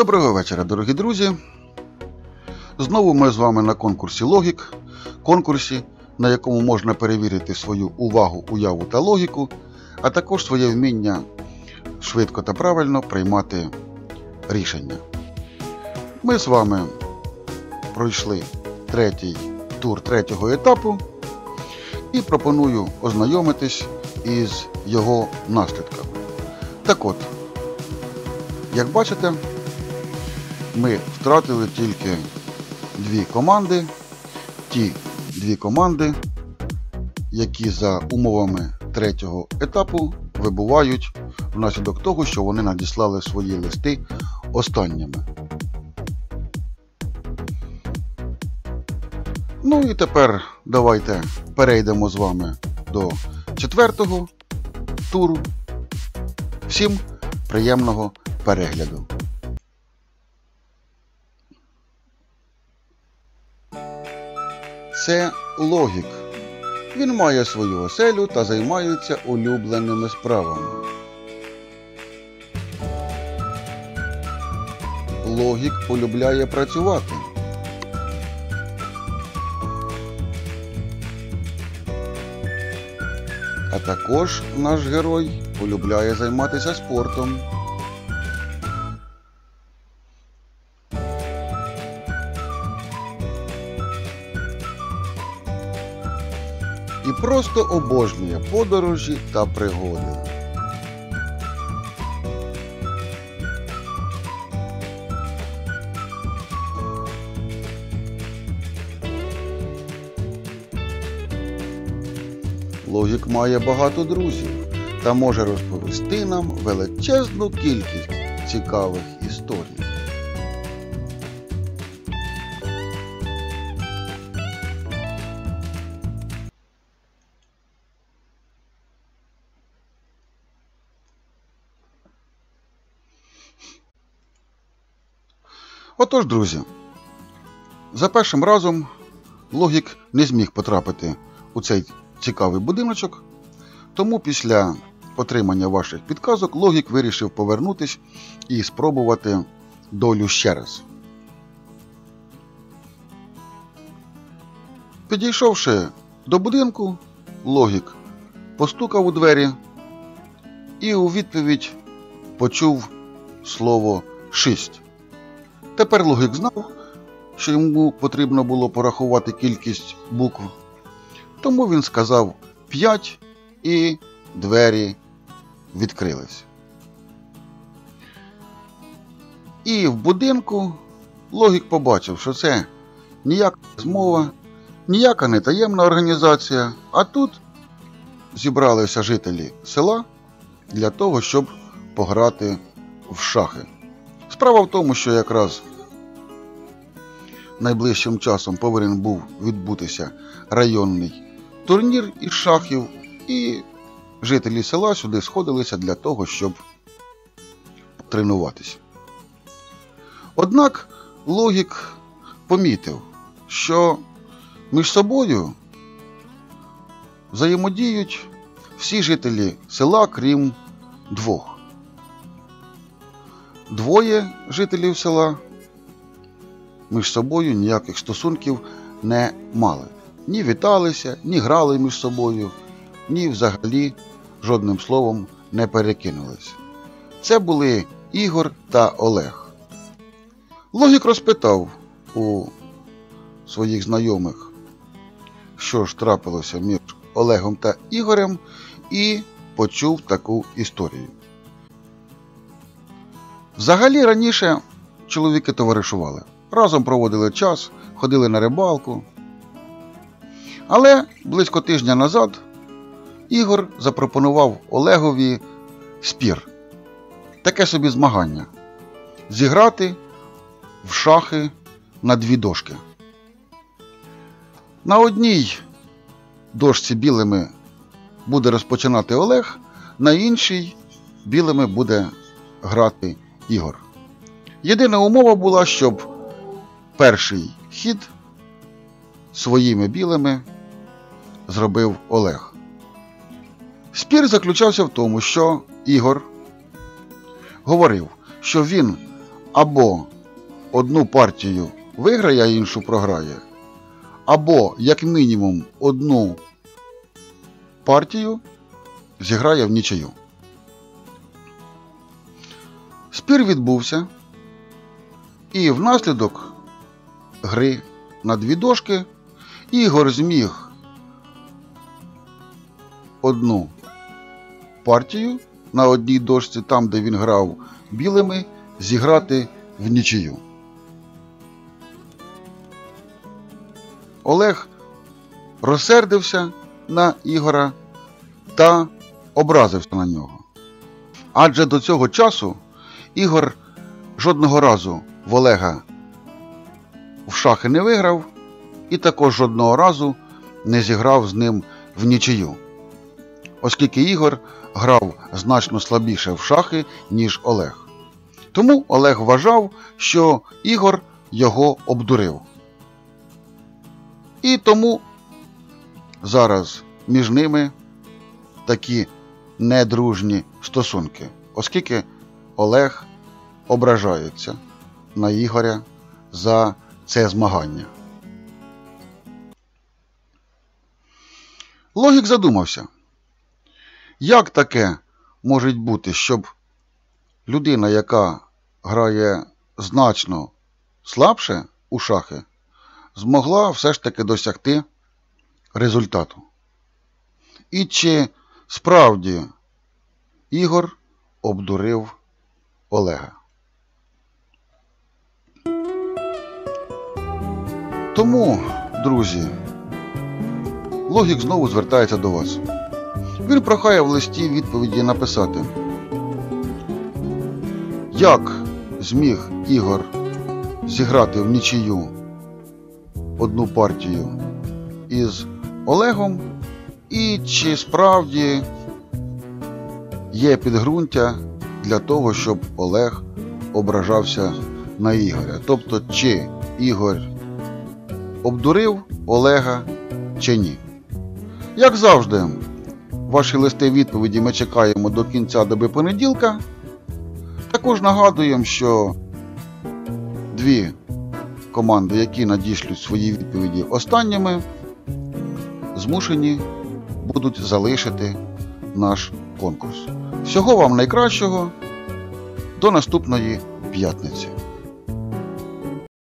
Доброго вечора, дорогі друзі. Знову ми з вами на конкурсі Логік, конкурсі, на якому можна перевірити свою увагу, уяву та логіку, а також своє вміння швидко та правильно приймати рішення. Ми з вами пройшли третій тур третього етапу і пропоную ознайомитись із його наслідками. Так от, як бачите, ми втратили тільки дві команди. Ті дві команди, які за умовами третього етапу вибувають внаслідок того, що вони надіслали свої листи останніми. Ну і тепер давайте перейдемо з вами до четвертого туру. Всім приємного перегляду! Це логік. Він має свою оселю та займається улюбленими справами. Логік полюбляє працювати. А також наш герой полюбляє займатися спортом. Просто обожнює подорожі та пригоди. Логік має багато друзів та може розповісти нам величезну кількість цікавих історій. Отож, друзі, за першим разом логік не зміг потрапити у цей цікавий будиночок, тому після отримання ваших підказок логік вирішив повернутись і спробувати долю ще раз. Підійшовши до будинку, логік постукав у двері і у відповідь почув слово шість. Тепер логік знав, що йому потрібно було порахувати кількість букв. Тому він сказав 5 і двері відкрились. І в будинку логік побачив, що це ніяка змова, ніяка не таємна організація, а тут зібралися жителі села для того, щоб пограти в шахи. Справа в тому, що якраз найближчим часом повинен був відбутися районний турнір із шахів, і жителі села сюди сходилися для того, щоб тренуватися. Однак логік помітив, що між собою взаємодіють всі жителі села, крім двох. Двоє жителів села між собою ніяких стосунків не мали. Ні віталися, ні грали між собою, ні взагалі жодним словом не перекинулись. Це були Ігор та Олег. Логік розпитав у своїх знайомих, що ж трапилося між Олегом та Ігорем, і почув таку історію. Взагалі раніше чоловіки товаришували. Разом проводили час, ходили на рибалку. Але близько тижня назад Ігор запропонував Олегові спір. Таке собі змагання. Зіграти в шахи на дві дошки. На одній дошці білими буде розпочинати Олег, на іншій білими буде грати Ігор. Єдина умова була, щоб перший хід своїми білими зробив Олег. Спір заключався в тому, що Ігор говорив, що він або одну партію виграє, а іншу програє, або, як мінімум, одну партію зіграє в нічию. Спір відбувся, і внаслідок гри на дві дошки Ігор зміг одну партію на одній дошці, там, де він грав білими, зіграти в нічию. Олег розсердився на Ігора та образився на нього. Адже до цього часу Ігор жодного разу в Олега в шахи не виграв і також жодного разу не зіграв з ним в нічию, оскільки Ігор грав значно слабіше в шахи, ніж Олег. Тому Олег вважав, що Ігор його обдурив. І тому зараз між ними такі недружні стосунки, оскільки Олег ображається на Ігоря за це змагання. Логік задумався, як таке може бути, щоб людина, яка грає значно слабше у шахи, змогла все ж таки досягти результату. І чи справді Ігор обдурив Олега? Тому, друзі, логік знову звертається до вас. Він прохає в листі відповіді написати, як зміг Ігор зіграти в нічию одну партію із Олегом, і чи справді є підґрунтя для того, щоб Олег ображався на Ігоря. Тобто, чи Ігор обдурив Олега чи ні. Як завжди, ваші листи відповіді ми чекаємо до кінця доби понеділка. Також нагадуємо, що дві команди, які надішлють свої відповіді останніми, змушені будуть залишити наш конкурс. Всього вам найкращого. До наступної п'ятниці.